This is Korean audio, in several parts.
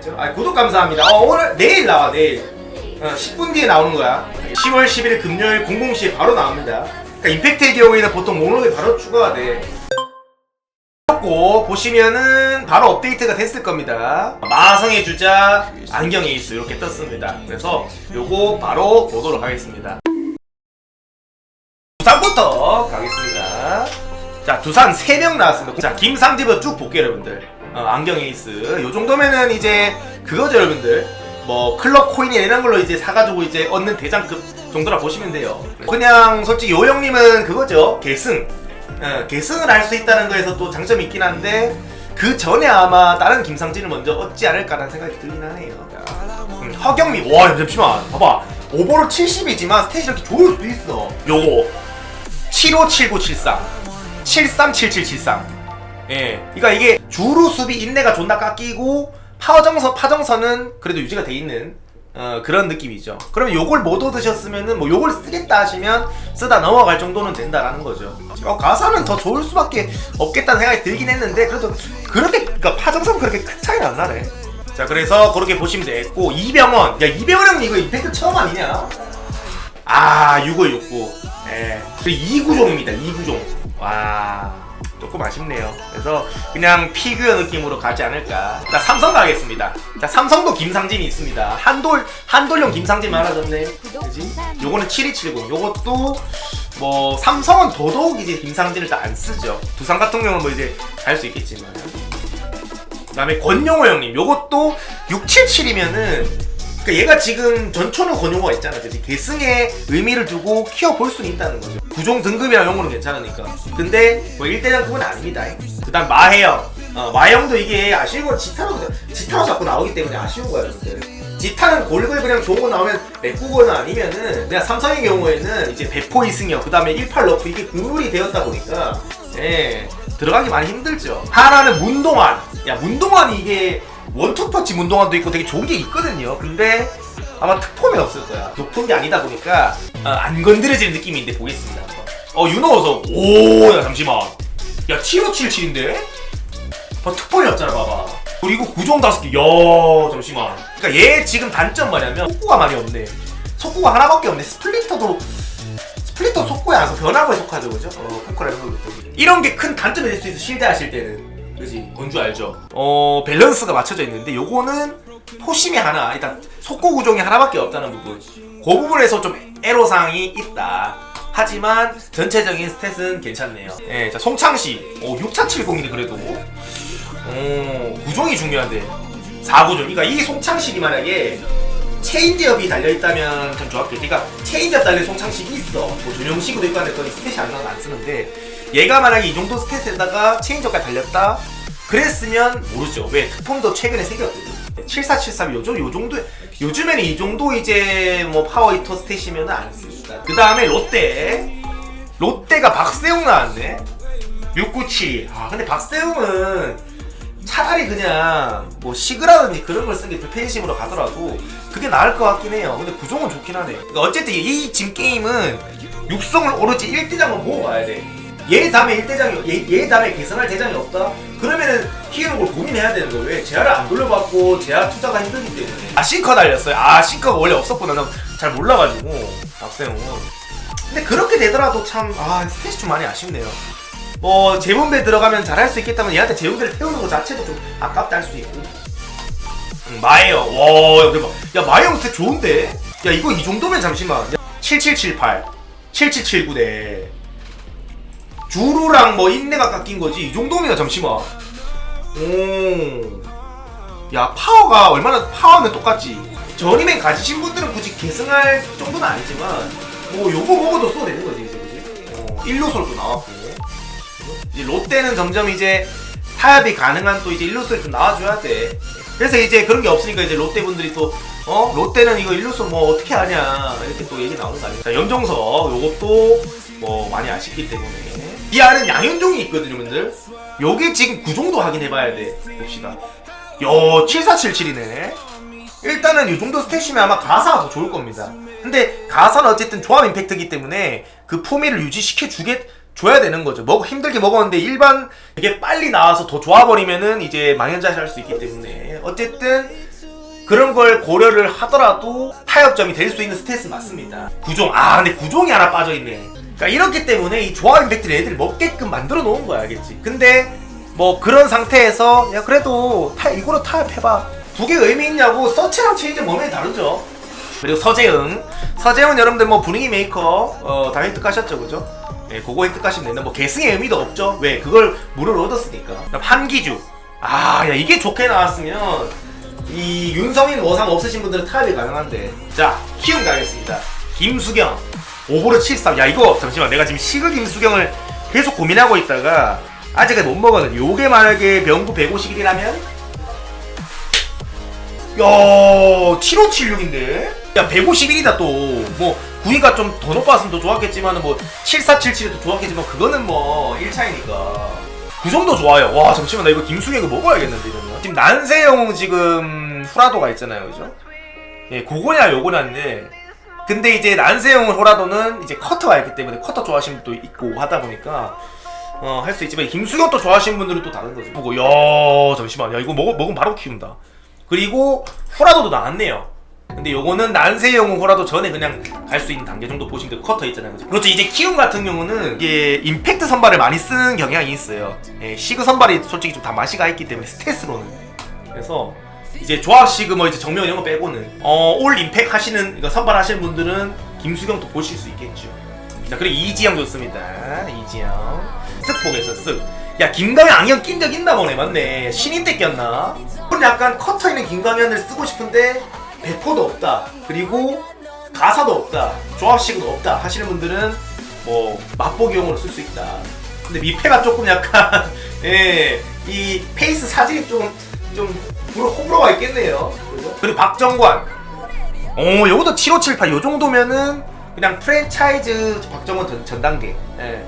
알겠죠? 아, 구독 감사합니다. 어, 오늘 내일 나와 내일. 어, 10분 뒤에 나오는 거야. 10월 11일 금요일 00시에 바로 나옵니다. 그러니까 임팩트의 경우에는 보통 목록에 바로 추가가 돼. 고 보시면은 바로 업데이트가 됐을 겁니다. 마성의 주자 안경 에이스 이렇게 떴습니다. 그래서 요거 바로 보도록 하겠습니다. 두산부터 가겠습니다. 자, 두산 3명 나왔습니다. 자, 김상집부터 쭉 볼게요, 여러분들. 어, 안경 에이스. 요 정도면은 이제 그거죠, 여러분들. 뭐 클럽 코인이나 이런 걸로 이제 사가지고 이제 얻는 대장급 정도라 보시면 돼요. 그냥 솔직히 요 형님은 그거죠. 계승. 어, 계승을 할 수 있다는 거에서 또 장점이 있긴 한데 그 전에 아마 다른 김상진을 먼저 얻지 않을까라는 생각이 들긴 하네요. 음, 허경미, 와 잠시만, 봐봐. 오버로 70이지만 스탯이 이렇게 좋을 수도 있어. 요거 757973, 737773. 예, 그러니까 이게 주루 수비 인내가 존나 깎이고 파정선 파정선은 그래도 유지가 돼 있는 어, 그런 느낌이죠. 그러면 요걸 못 얻으셨으면은 뭐 요걸 쓰겠다 하시면 쓰다 넘어갈 정도는 된다라는 거죠. 어, 가사는 더 좋을 수밖에 없겠다는 생각이 들긴 했는데 그래도 그렇게 그러니까 파정선 그렇게 큰 차이는 안 나네. 자 그래서 그렇게 보시면 되겠고 이병헌 야 이병헌 형님 이거 임팩트 처음 아니냐? 아 6569. 예. 그 이구종입니다 이구종. 와. 조금 아쉽네요. 그래서 그냥 피규어 느낌으로 가지 않을까. 자, 삼성 가겠습니다. 자, 삼성도 김상진이 있습니다. 한돌, 한돌용 김상진 많아졌네. 그지? 요거는 7270. 요것도 뭐, 삼성은 더더욱 이제 김상진을 다 안 쓰죠. 두산 같은 경우는 뭐 이제 갈 수 있겠지만. 그 다음에 권용호 형님. 요것도 677이면은 그러니까 얘가 지금 전초는 권용호가 있잖아. 그지? 계승에 의미를 두고 키워볼 수는 있다는 거죠. 구종 등급이랑 용어는 괜찮으니까. 근데 뭐 1대장급은 아닙니다. 그 다음 마해영. 어, 마해영도 이게 아쉬운 건 지타로, 지타로 자꾸 나오기 때문에 아쉬운 거야, 여러분들. 지타는 골글 그냥 좋은 거 나오면 메꾸거나 아니면은 그냥 삼성의 경우에는 이제 배포 이승엽 그 다음에 18 러프 이게 구물이 되었다 보니까 예 들어가기 많이 힘들죠 하나는 문동환 야 문동환이 이게 원투퍼치 문동환도 있고 되게 좋은 게 있거든요. 근데 아마 특폼이 없을 거야. 높은 게 아니다 보니까 어, 안 건드려지는 느낌인데 보겠습니다. 어 윤호석 오야 잠시만. 야 7577인데? 어, 특폰이 없잖아 봐봐. 그리고 구종 다섯 개야 잠시만. 그러니까 얘 지금 단점 뭐냐면 속구가 많이 없네. 속구가 하나밖에 없네. 스플리터도 스플리터 속구에 안서 변화구에 속하죠 그죠? 어 이런 거 이런 게 큰 단점이 될 수 있어 실드 하실 때는 그지? 뭔 줄 알죠? 어 밸런스가 맞춰져 있는데 요거는 포심이 하나 일단 속구 구종이 하나밖에 없다는 부분. 그 부분에서 좀 애로사항이 있다. 하지만 전체적인 스탯은 괜찮네요. 예, 자 송창시. 오 6470이네 그래도. 오, 구종이 중요한데. 4구종. 그러니까 이 송창식이 만약에 체인지업이 달려있다면 참 좋았겠지. 그러니까 체인지업 달린 송창식이 있어. 뭐 전용식으로 하는데 거기 스탯이 안 나서 안 쓰는데 얘가 만약에 이 정도 스탯에다가 체인지업까지 달렸다 그랬으면 모르죠 왜 특품도 최근에 생겼거든 7473 요즘 요 정도 요즘에는 이 정도 이제 뭐 파워 히터 스탯이면 안 씁니다 그 다음에 롯데 롯데가 박세웅 나왔네 697. 아 근데 박세웅은 차라리 그냥 뭐 시그라든지 그런 걸 쓰는 게 불펜심으로 가더라도 그게 나을 것 같긴 해요. 근데 구종은 좋긴 하네. 그러니까 어쨌든 이 짐 게임은 육성을 오로지 1대장만 보고 가야 돼. 얘 다음에 1대장이 얘, 얘 다음에 개선할 대장이 없다? 그러면은 키우는 걸 고민해야 되는 거예요. 왜? 재화를 안 돌려받고 재화 투자가 힘들기 때문에. 아 싱커 달렸어요. 아 싱커가 원래 없었구나. 난잘 몰라가지고 박세웅은. 근데 그렇게 되더라도 참 아 스탯이 좀 많이 아쉽네요. 뭐 재분배 들어가면 잘할 수 있겠다면 얘한테 재분배를 태우는 것 자체도 좀 아깝다 할 수 있고 음, 마에요 와 대박 야 마에형 스탯 좋은데 야 이거 이 정도면 잠시만 7778 7779대 주루랑 뭐 인내가 깎인 거지. 이 정도면 잠시만. 오야 파워가 얼마나 파워는 똑같지. 전임에 가지신 분들은 굳이 계승할 정도는 아니지만 뭐 요거 먹어도 써 되는 거지 이제 그지? 어, 1루솔도 나왔고. 이제 롯데는 점점 이제 타협이 가능한 또 이제 일루스를 좀 나와줘야 돼. 그래서 이제 그런 게 없으니까 이제 롯데 분들이 또 어? 롯데는 이거 일루스 뭐 어떻게 하냐 이렇게 또 얘기 나오는 거 아니에요? 자, 염정석 요것도 뭐 많이 아쉽기 때문에 이 안은 양현종이 있거든요, 분들. 요게 지금 구종도 확인해봐야 돼. 봅시다. 요 7477이네. 일단은 이 정도 스탯이면 아마 가사가 더 좋을 겁니다. 근데 가사는 어쨌든 조합 임팩트이기 때문에 그 포미를 유지시켜 주게 줘야 되는 거죠. 먹 힘들게 먹었는데 일반 되게 빨리 나와서 더 좋아버리면은 이제 망연자실 할 수 있기 때문에 어쨌든 그런 걸 고려를 하더라도 타협점이 될 수 있는 스탯은 맞습니다. 구종 아 근데 구종이 하나 빠져 있네. 그러니까 이렇기 때문에 이 조합 임팩트를 애들이 먹게끔 만들어 놓은 거야, 알겠지? 근데 뭐 그런 상태에서 야 그래도 타 이거로 타협해봐. 두 개 의미 있냐고 서치랑 체인지 몸이 다르죠. 그리고 서재응 서재응 여러분들 뭐 분위기 메이커 어, 다 획득하셨죠 그죠? 네, 그거 획득하시면 되는데 뭐 계승의 의미도 없죠 왜? 그걸 무료로 얻었으니까 그다음 한기주 아 야 이게 좋게 나왔으면 이 윤성인 워상 없으신 분들은 타협이 가능한데 자 키움 가겠습니다 김수경 오보르 73. 야 이거 잠시만. 내가 지금 시그 김수경을 계속 고민하고 있다가 아직까지 못 먹었는데 요게 만약에 병구 151이라면? 야 7576인데? 야 151이다 또. 뭐 구위가 좀 더 높았으면 더 좋았겠지만 뭐 7477이 더 좋았겠지만 그거는 뭐 1차이니까. 그 정도 좋아요. 와 잠시만. 나 이거 김수경 이거 먹어야겠는데 이러면. 지금 난세용 지금 후라도가 있잖아요. 그죠? 예 그거냐 요거냐인데 근데 이제 난세용 호라도는 이제 커터가 있기 때문에 커터 좋아하시는 분도 있고 하다 보니까 어, 할 수 있지만 김수경 또 좋아하시는 분들은 또 다른 거지. 보고 야 잠시만 야 이거 먹 먹으면 바로 키운다. 그리고 후라도도 나왔네요. 근데 요거는 난세용 호라도 전에 그냥 갈 수 있는 단계 정도 보시면 되고 커터 있잖아요. 그죠? 그렇죠. 이제 키움 같은 경우는 이게 임팩트 선발을 많이 쓰는 경향이 있어요. 예, 시그 선발이 솔직히 좀 다 맛이 가 있기 때문에 스탯으로는. 그래서 이제 조합 시그 뭐 이제 정면 이런 거 빼고는 어 올 임팩 하시는 이거 선발 하시는 분들은 김수경도 보실 수 있겠죠. 자 그리고 이지영 좋습니다. 이지영 쓱폭에서 쓱. 야 김강현 안경 낀 적 있나 보네 맞네 신인 때 꼈나? 그럼 약간 커터 있는 김강현을 쓰고 싶은데 배포도 없다. 그리고 가사도 없다. 조합식도 없다 하시는 분들은 뭐 맛보기용으로 쓸 수 있다. 근데 미패가 조금 약간 예이 페이스 사진이 좀좀 호불호가 있겠네요. 그죠? 그리고 박정관. 오, 요것도 7578. 요 정도면은 그냥 프랜차이즈 박정관 전, 전 단계. 예.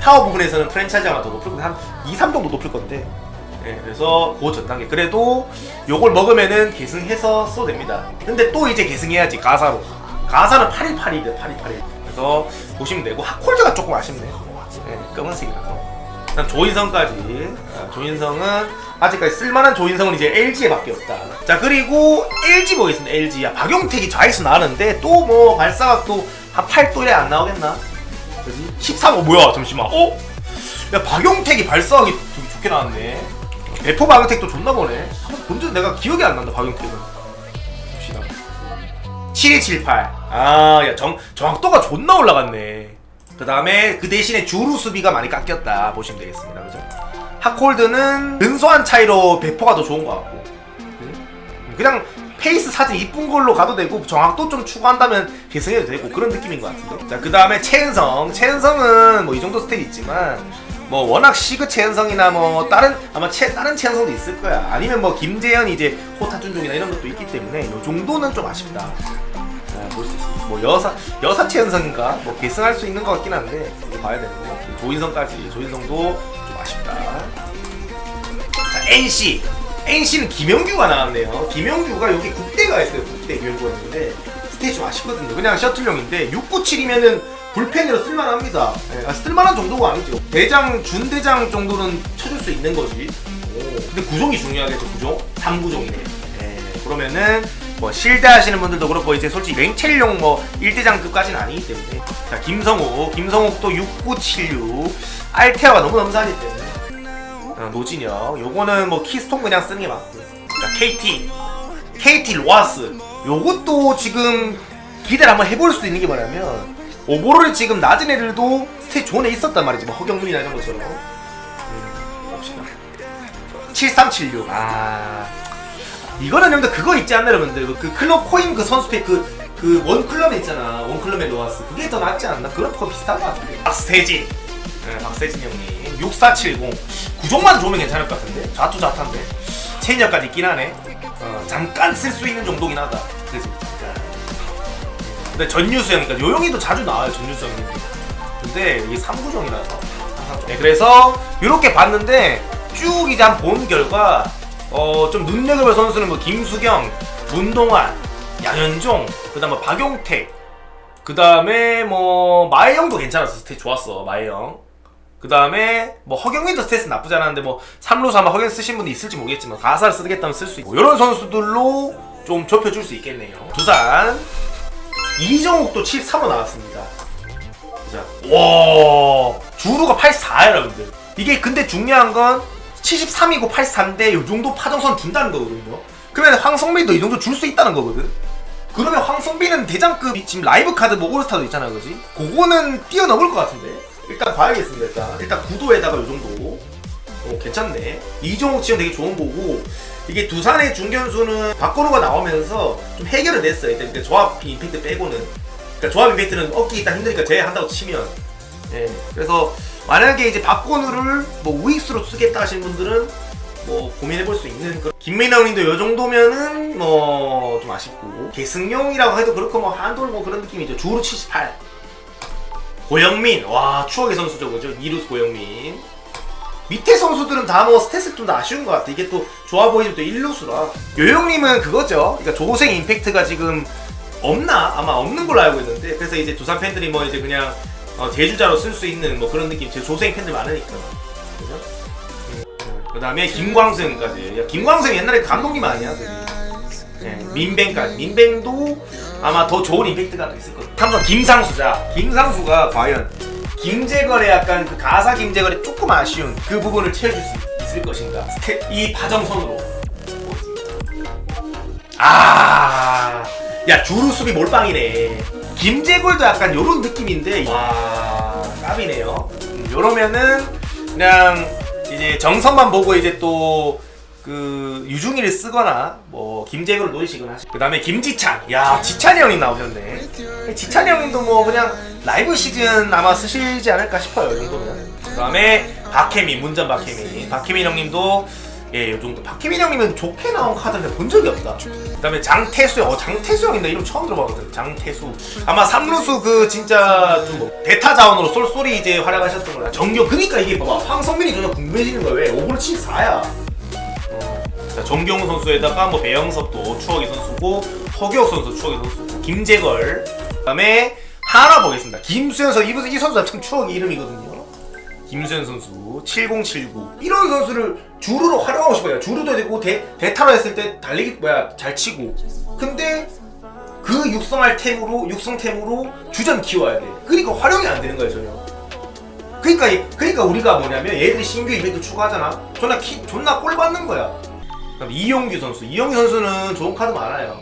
파워 부분에서는 프랜차이즈가 더 높을 건데 한 2, 3 정도 높을 건데. 예, 그래서 그 전 단계. 그래도 요걸 먹으면은 계승해서 써도 됩니다. 근데 또 이제 계승해야지 가사로. 가사는 818이래 818이. 그래서 보시면 되고 하콜드가 조금 아쉽네. 예, 검은색이라서. 그다음 조인성까지. 아, 조인성은 아직까지 쓸만한 조인성은 이제 LG에밖에 없다. 자 그리고 LG 보겠습니다. LG야 박용택이 좌익수 나왔는데 또 뭐 발사각도 한 8도에 안 나오겠나? 그지? 13. 어 뭐야? 잠시만. 어? 야 박용택이 발사각이 되게 좋게 나왔네. 배포 박용택도 좋나 보네. 한번 본적 내가 기억이 안 난다 박용택은. 봅시다. 7278. 아, 야, 정, 정확도가 존나 올라갔네. 그 다음에 그 대신에 주루 수비가 많이 깎였다. 보시면 되겠습니다. 그죠? 하콜드는 근소한 차이로 배포가 더 좋은 것 같고. 음? 그냥 페이스 사진 이쁜 걸로 가도 되고 정확도 좀 추구한다면 개성해도 되고 그런 느낌인 것 같은데. 자, 그 다음에 최은성. 최은성은 뭐 이 정도 스텝 있지만 뭐 워낙 시그 최은성이나 뭐 다른 아마 채, 다른 최은성도 있을 거야. 아니면 뭐 김재현 이제 호타 준종이나 이런 것도 있기 때문에 이 정도는 좀 아쉽다. 있어. 뭐 여사 여사 최은성인가 뭐 계승할 수 있는 것 같긴 한데 봐야 되는 거. 조인성까지 조인성도 좀 아쉽다. 자 NC NC는 김영규가 나왔네요. 김영규가 여기 국대가 있어요. 국대 김영규였는데 스테이지 좀 아쉽거든요. 그냥 셔틀용인데 697이면은 불펜으로 쓸만합니다. 예, 아, 쓸만한 정도가 아니죠. 대장 준대장 정도는 쳐줄 수 있는 거지. 오, 근데 구종이 중요하겠죠. 구종 3구종이네. 예, 그러면은 뭐 실대 하시는 분들도 그렇고 이제 솔직히 맹첼용 뭐 1대장급까지는 아니기 때문에. 자 김성욱. 김성욱도 6976 알테아가 너무 넘사하기 때문에. 어, 노진혁. 요거는 뭐 키스톤 그냥 쓰는 게 맞고. 자 KT KT 로아스. 요것도 지금 기대를 한번 해볼 수 있는 게 뭐냐면 오버롤이 지금 낮은 애들도 스테이 애 있었단 말이지. 뭐 허경민이나 이런 것처럼. 음, 봅시다. 7376 아 이거는 여러분들 그거 있지 않나 여러분들? 그 클럽 코인 그 선수 팩그 원 클럽에 있잖아. 원 클럽에 놓았어. 그게 더 낫지 않나? 그런 거 비슷한 거 같은데. 박세진. 네, 박세진 형님. 6470 구종만 좋으면 괜찮을 것 같은데? 좌투좌탄데. 체인력까지 있긴 하네. 어, 잠깐 쓸 수 있는 정도긴 하다. 그지? 근데 전유수 형이니까 요용이도 자주 나와요 전유수 형님. 근데 이게 3구종이라서 네, 그래서 이렇게 봤는데 쭉 이제 한 본 결과 어, 좀 눈여겨볼 선수는 뭐 김수경, 문동환, 양현종, 그 다음 뭐 박용택, 그 다음에 뭐 마혜영도 괜찮았어. 스탯 좋았어. 마혜영. 그 다음에 뭐 허경민도 스탯은 나쁘지 않았는데 뭐 삼루수 아마 허경 쓰신 분도 있을지 모르겠지만 가사를 쓰겠다면 쓸 수 있고 이런 선수들로 좀 좁혀줄 수 있겠네요. 두산 이정욱도 73호 나왔습니다. 자, 와 주루가 84야 여러분들. 이게 근데 중요한 건 73이고 84인데 요 정도 파정선 준다는 거거든요. 그러면 황성민도 이 정도 줄 수 있다는 거거든. 그러면 황성민은 대장급 지금 라이브 카드 뭐 올스타도 있잖아, 그지? 그거는 뛰어넘을 것 같은데. 일단 봐야겠습니다. 일단 일단 구도에다가 요 정도. 어, 괜찮네. 이종욱 지금 되게 좋은 거고 이게 두산의 중견수는 박건우가 나오면서 좀 해결을 냈어요. 그러니까 조합 임팩트 빼고는. 그러니까 조합 임팩트는 얻기 일단 힘드니까 제외한다고 치면. 예. 그래서 만약에 이제 박건우를 뭐 우익수로 쓰겠다 하신 분들은 뭐 고민해볼 수 있는 그런 김민영님도 요 정도면은 뭐 좀 아쉽고 계승용이라고 해도 그렇고 뭐 한돌 뭐 그런 느낌이죠. 주로 78. 고영민 와 추억의 선수죠 그죠? 이루스 고영민 밑에 선수들은 다 뭐 스탯이 좀더 아쉬운 것 같아. 이게 또 좋아 보이지만 또 일루수라. 요영님은 그거죠. 그러니까 조생 임팩트가 지금 없나? 아마 없는 걸로 알고 있는데 그래서 이제 두산 팬들이 뭐 이제 그냥 어, 대주자로 쓸 수 있는 뭐 그런 느낌. 제 조생 팬들 많으니까. 그죠? 그 다음에 김광승까지. 야, 김광승 옛날에 감독님 아니야? 네, 민뱅까지. 민뱅도 아마 더 좋은 임팩트가 더 있을 거예요. 한번 김상수자. 김상수가 과연 김재걸의 약간 그 가사 김재걸의 조금 아쉬운 그 부분을 채워줄 수 있을 것인가? 스텝 이 바정선으로. 아, 야 주루 수비 몰빵이네. 김재걸도 약간 요런 느낌인데, 와 깝이네요. 음, 요러면은 그냥 이제 정선만 보고 이제 또. 그 유중이를 쓰거나 뭐 김재걸을 노리시거나 그 다음에 김지찬 야 지찬이 형이 나오셨네 지찬이 형님도 뭐 그냥 라이브 시즌 아마 쓰시지 않을까 싶어요 이 정도면 그 다음에 박혜민 문전 박혜민 박혜민 형님도 예, 요 정도. 박혜민 형님은 좋게 나온 카드를 본 적이 없다. 그 다음에 장태수 형, 어, 장태수 형인데 이름 처음 들어봤거든. 장태수. 아마 삼루수 그 진짜 좀뭐 대타 자원으로 쏠쏠이 이제 활약하셨던 거야. 정경, 그니까 이게 봐봐. 황성민이 전혀 궁금해지는 거야. 왜? 오버를 74야. 자, 정경우 선수에다가 뭐 배영섭도 추억의 선수고 허기혁 선수 추억의 선수고 김재걸 그다음에 하나 보겠습니다. 김수현 선수 이, 이 선수가 참 추억의 이름이거든요. 김수현 선수 7079 이런 선수를 주루로 활용하고 싶어요. 주루도 되고 대, 대타로 했을 때 달리기 뭐야 잘 치고 근데 그 육성할 템으로 육성템으로 주전 키워야 돼. 그러니까 활용이 안 되는 거예요 전혀. 그러니까 이- 그러니까 우리가 뭐냐면 얘들이 신규 이벤트 추가하잖아. 존나 키 존나 꼴 받는 거야. 이용규 선수. 이용규 선수는 좋은 카드 많아요.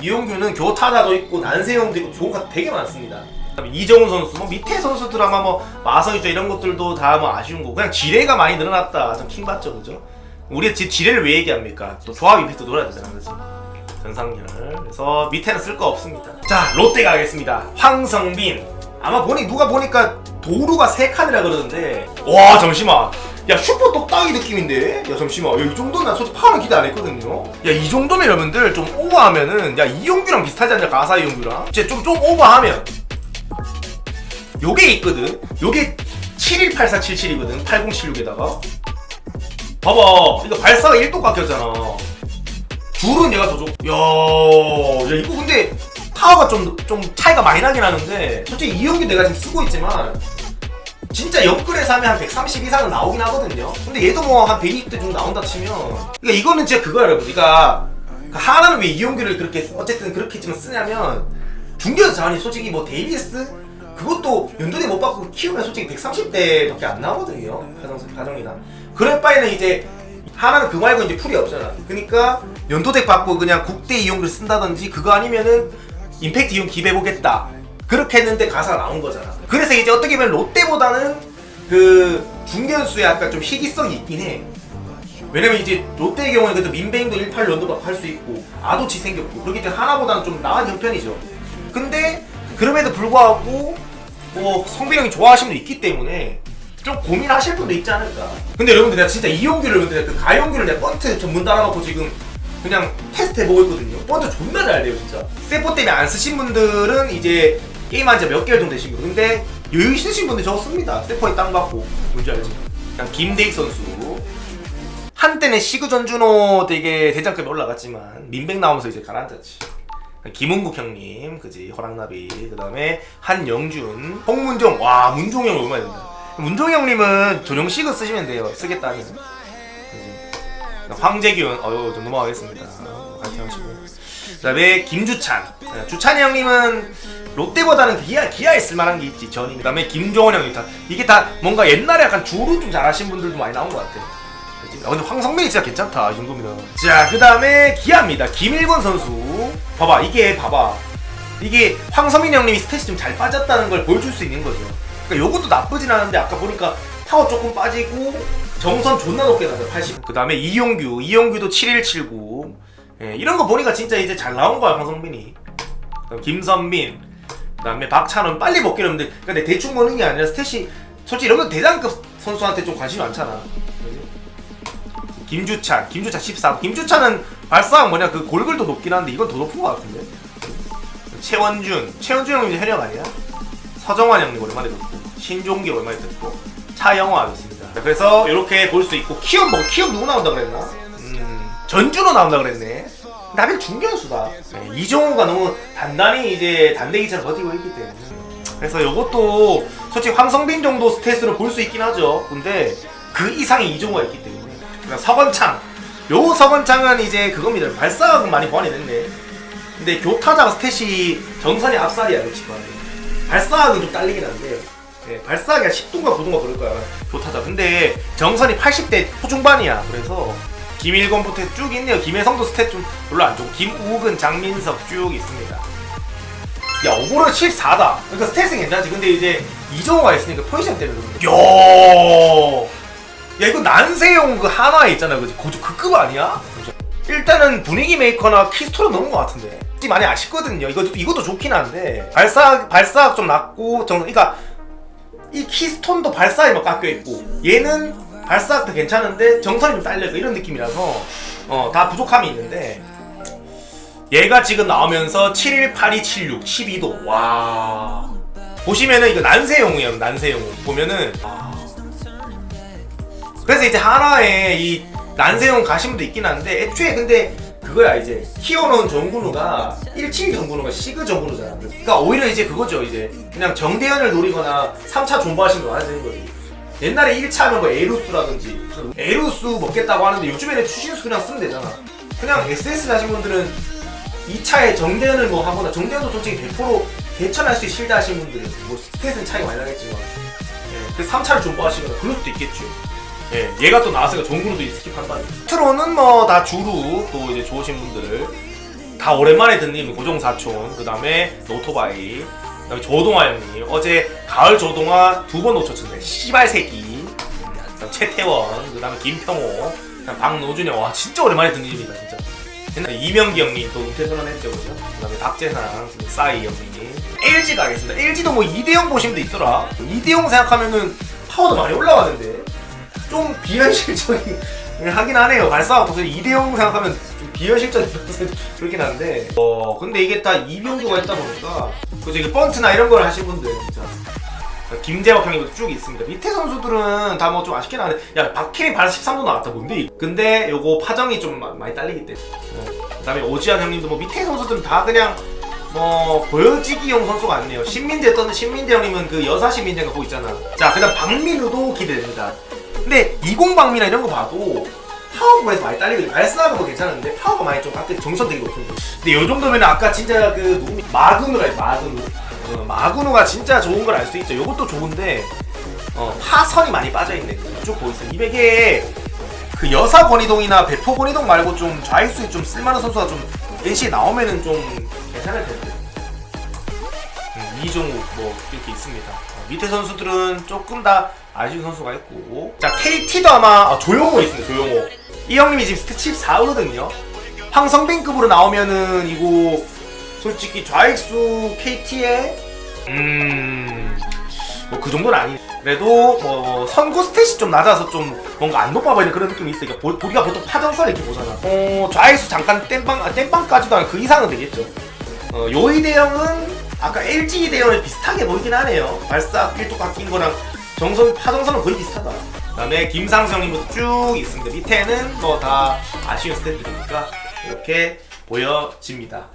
이용규는 교타자도 있고 난세형도 있고 좋은 카드 되게 많습니다. 이정훈 선수, 뭐 밑에 선수들 아마 뭐 마성이죠 이런 것들도 다 뭐 아쉬운 거. 그냥 지뢰가 많이 늘어났다. 좀 킹받죠, 그죠? 우리가 지, 지뢰를 왜 얘기합니까? 또 조합 이펙트 놀아야 되잖아, 그지? 전상렬. 그래서 밑에는 쓸 거 없습니다. 자, 롯데 가겠습니다. 황성빈. 아마 보니 누가 보니까 도루가 세 칸이라 그러던데. 와, 잠시만. 야, 슈퍼 똑딱이 느낌인데? 야, 잠시만. 야, 이 정도는 난 솔직히 파는 기대 안 했거든요. 야, 이 정도면 여러분들 좀 오버하면은, 야, 이용규랑 비슷하지 않냐, 가사 이용규랑? 이제 좀, 좀 오버하면. 요게 있거든. 요게 718477이거든. 8076에다가. 봐봐. 이거 발사가 1도 깎였잖아. 줄은 얘가 더 좋. 야, 야 이거 근데 파워가 좀, 좀 차이가 많이 나긴 하는데 솔직히 이용규 내가 지금 쓰고 있지만 진짜 옆글에서 하면 한 130 이상은 나오긴 하거든요. 근데 얘도 뭐 한 120대 정도 나온다 치면 그러니까 이거는 진짜 그거야 여러분. 그러니까 그 하나는 왜 이용규를 그렇게 어쨌든 그렇게 지금 쓰냐면 중견 자원이 솔직히 뭐 데이비스 그것도 연돈에 못 받고 키우면 솔직히 130대밖에 안 나오거든요. 가정 가정이나 그럴 바에는 이제 하나는 그 말고 이제 풀이 없잖아. 그러니까 연도덱 받고 그냥 국대 이용을 쓴다든지 그거 아니면은 임팩트 이용 기대해보겠다. 그렇게 했는데 가사가 나온 거잖아. 그래서 이제 어떻게 보면 롯데보다는 그 중견수에 약간 좀 희귀성이 있긴 해. 왜냐면 이제 롯데의 경우에 그래도 민뱅도 18 연도박 할수 있고 아도치 생겼고 그렇기 때문에 하나보다는 좀 나은 형편이죠. 근데 그럼에도 불구하고 뭐 성빈 형이 좋아하시는 분도 있기 때문에 좀 고민하실 분도 있지 않을까. 근데 여러분들 내가 진짜 이용규를 근데 그 가용규를 내가 번트 전문 달아놓고 지금 그냥 테스트 해보고 있거든요. 번트 존나 잘 돼요 진짜. 세포 때문에 안 쓰신 분들은 이제 게임한 지 몇 개월 정도 되신 분. 근데 여유 있으신 분들 저거 씁니다. 세포에 땅 받고 뭔지 알지? 그냥 김대익 선수. 한때는 시그 전준호 되게 대장급에 올라갔지만 민백 나오면서 이제 가라앉았지. 김은국 형님, 그지 허랑나비, 그 다음에 한영준, 홍문종, 와 문종 형 얼마나 된다. 문종 형님은 시그 쓰시면 돼요. 쓰겠다면. 그지? 황재균 어유 좀 넘어가겠습니다. 파이팅 하시고. 그 다음에 김주찬. 네, 주찬이 형님은 롯데보다는 기아 기아에 쓸만한 게 있지 전이. 그다음에 김종원 형이 다 이게 다 뭔가 옛날에 약간 주루 좀 잘하신 분들도 많이 나온 것 같아. 그치? 아, 근데 황성민이 진짜 괜찮다 이 정도면. 자 그 다음에 기아입니다. 김일권 선수. 봐봐 이게 봐봐 이게 황성민 형님이 스탯이 좀 잘 빠졌다는 걸 보여줄 수 있는 거죠. 그러니까 요것도 나쁘진 않은데 아까 보니까 파워 조금 빠지고 정선 존나 높게 나서 80. 그 다음에 이용규, 이용규도 7179. 예, 이런 거 보니까 진짜 이제 잘 나온 거야 황성민이. 김선민, 그 다음에 박찬원 빨리 먹기로 했는데 근데 대충 먹는 게 아니라 스탯이 솔직히 이런 건 대장급 선수한테 좀 관심이 많잖아. 김주찬, 김주찬 14. 김주찬은 발사학 뭐냐 그 골글도 높긴 한데 이건 더 높은 것 같은데. 최원준, 최원준 형님 현역 아니야? 서정환 형님 오랜만에 듣고 신종기 오랜만에 듣고 차영화 있습니다. 그래서 이렇게 볼 수 있고 키움 뭐 키움 누구 나온다 그랬나? 음, 전준호 나온다 그랬네. 나빌 중견수다. 네, 이종호가 너무 단단히 이제 단대기처럼 버티고 있기 때문에. 그래서 이것도 솔직히 황성빈 정도 스탯으로 볼 수 있긴 하죠. 근데 그 이상이 이종호가 있기 때문에. 서건창. 요 서건창은 이제 그겁니다. 발사각은 많이 보완이 됐네. 근데 교타자가 스탯이 정선이 앞살이야, 그렇지 발사각은 좀 딸리긴 한데. 네, 발사각이 한 10도인가 9도인가 그럴 거야 교타자 근데 정선이 80대 초중반이야. 그래서 김일권부터 쭉 있네요. 김혜성도 스탯 좀 별로 안 좋고 김우근 장민석 쭉 있습니다. 야 오버롤 14다. 그러니까 스탯은 괜찮지. 근데 이제 이정호가 있으니까 포지션 때문에 거야 야 이거 난세용 그 하나에 있잖아 그지? 그급 아니야? 일단은 분위기 메이커나 키스토로 넣은 것 같은데. 많이 아쉽거든요. 이것도 이것도 좋긴 한데. 발사 발사각 좀 낮고 정 그러니까 이 키스톤도 발사에 막 깎여 있고. 얘는 발사각도 괜찮은데 정선이 좀 딸려 이런 느낌이라서 어 다 부족함이 있는데. 얘가 지금 나오면서 718276 12도. 와. 보시면은 이거 난세용이에요 난세용. 보면은 아. 그래서 이제 하나에 이 난세용 가신 분도 있긴 한데 애초에 근데 그거야 이제 키워놓은 정근우가 17 정근우가 시그 정근우잖아. 그러니까 오히려 이제 그거죠 이제. 그냥 정대현을 노리거나 3차 존버하시는 거 하는 거지. 옛날에 1차면 뭐 에루스라든지 에루스 먹겠다고 하는데 요즘에는 추신수 그냥 쓰면 되잖아. 그냥 SS 하신 분들은 2차에 정대현을 뭐 하거나 정대현도 솔직히 100% 대천할 수 실드 하신 분들은 뭐 스탯은 차이가 많이 나겠지만 예, 그 3차를 존버하시거나 그럴 수도 있겠죠 예, 얘가 또 나왔으니까 종구로도 스킵 한다. 트로는 뭐 다 주루 또 이제 좋으신 분들 다 오랜만에 듣는 고종 사촌 그 다음에 노토바이 그 다음에 조동아 형님 어제 가을 조동아 두 번 놓쳤는데 씨발 새끼 그다음 최태원 그 다음에 김평호 그다음 박노준이 와 진짜 오랜만에 듣는 이름이다 진짜. 옛날에 이명기 형님 또 은퇴 선언했죠 그죠? 그 다음에 박재상 싸이 형님 LG 가겠습니다. LG도 뭐 이대형 보시면 돼 있더라. 이대형 생각하면은 파워도 많이 올라가는데. 좀 비현실적인 하긴 하네요. 무슨 이대용 생각하면 좀 비현실적인 그렇긴 한데 어 근데 이게 다 이병규가 있다 보니까 그 저기 번트나 이런 걸 하신 분들 진짜 김재혁 형님도 쭉 있습니다. 밑에 선수들은 다 뭐 좀 아쉽긴 한데 야 박혜린 발 13도 나왔다 뭔데? 근데 요거 파정이 좀 마- 많이 딸리기 때문에 어, 그다음에 오지환 형님도 뭐 밑에 선수들은 다 그냥 뭐 보여지기용 선수가 아니네요. 신민재 떴는 신민재 형님은 그 여사 신민재가 보고 있잖아. 자 그다음 박민우도 기대됩니다. 근데 20방미나 이런 거 봐도 파워부에서 많이 딸리고 발사가 뭐 괜찮은데 파워가 많이 좀 가끔 정선 되게 높은데. 근데 요 정도면 아까 진짜 그 누구 마그누가 있- 마그누. 어, 마그누가 진짜 좋은 걸 알 수 있죠. 요것도 좋은데 어, 파선이 많이 빠져있네. 쭉 보이세요. 200에 그 여사 권이동이나 배포 권이동 말고 좀 좌익수에 좀 쓸만한 선수가 좀 NC에 나오면은 좀 괜찮을 텐데. 음, 이종욱 뭐 이렇게 있습니다. 어, 밑에 선수들은 조금 다 아쉬운 선수가 있고 자 KT도 아마 아, 조용호 있습니다. 조용호 이 형님이 지금 스탯 14거든요. 황성빈급으로 나오면은 이거 솔직히 좌익수 KT에 음뭐 그 정도는 아니. 그래도 뭐 선구 스탯이 좀 낮아서 좀 뭔가 안 높아 보이는 그런 느낌이 있으니까 보, 우리가 보통 파정선 이렇게 보잖아. 어 좌익수 잠깐 땜빵 아, 땜빵까지도 아니고 그 이상은 되겠죠. 어, 요이 대형은 아까 LG 대형을 비슷하게 보이긴 하네요. 발사 필도 깎인 거랑 정선 파정선은 거의 비슷하다. 그다음에 형님도 쭉 있습니다. 밑에는 뭐 다 아쉬운 스태프들이니까 이렇게 보여집니다.